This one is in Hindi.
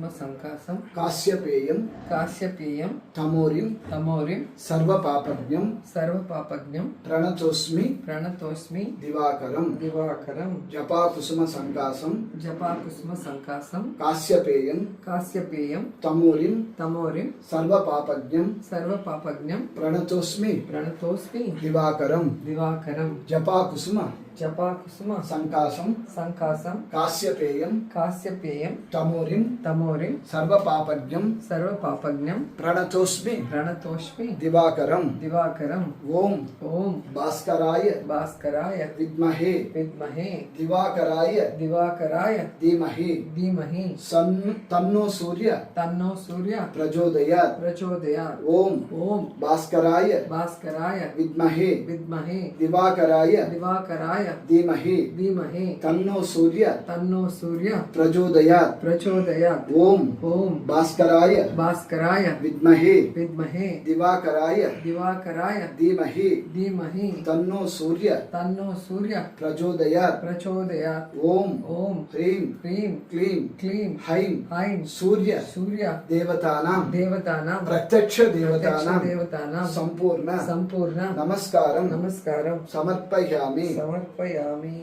కుసుమ సంకాసం కాశ్యపేయం కాశ్యపేయం తమోరిం తమోరిం సర్వపాపజ్ఞం సర్వపాపజ్ఞం ప్రణతోస్మి ప్రణతోస్మి దివాకరం దివాకరం జపాకుసుమ సంకాసం జపాకుసుమ సంకాసం కాశ్యపేయం కాశ్యపేయం తమోరిం తమోరిం సర్వపాపజ్ఞం సర్వపాపజ్ఞం ప్రణతోస్మి ప్రణతోస్మి దివాకరం దివాకరం జపాకుసుమ జపాకుసుమ సంకాసం సంకాసం కాశ్యపేయం కాశ్యపేయం తమోరిం తమోరిం సర్వపాపజ్ఞం సర్వపాపజ్ఞం ప్రణతోస్మి ప్రణతోష్మి దివాకరం దివాకరం ఓం ఓం భాస్కరాయ భాస్కరాయ విద్మహే విద్మహే దివాకరాయ దివాకరాయ ధీమహి ధీమహి సన్ తన్నో సూర్య తన్నో సూర్య ప్రచోదయాత్ ప్రచోదయాత్ ఓం ఓం భాస్కరాయ భాస్కరాయ విద్మహే విద్మహే దివాకరాయ దివాకరాయ धीमहि धीमहि तन्नो सूर्य तन्नो सूर्य प्रचोदया प्रचोदयात् ओम ओम भास्कराय भास्कराय विद्महे विद्महे दिवाकराय दिवाकराय धीमहि धीमहि तन्नो सूर्य तन्नो सूर्य प्रचोदया प्रचोदया ओम ओम ह्रीं ह्रीं क्लीम क्लीम हैं हैं सूर्य सूर्य देवतानां देवतानां प्रत्यक्ष देवतानां देवतानां संपूर्ण संपूर्ण नमस्कारं नमस्कारं समर्पयामि समर्प समर्पयामि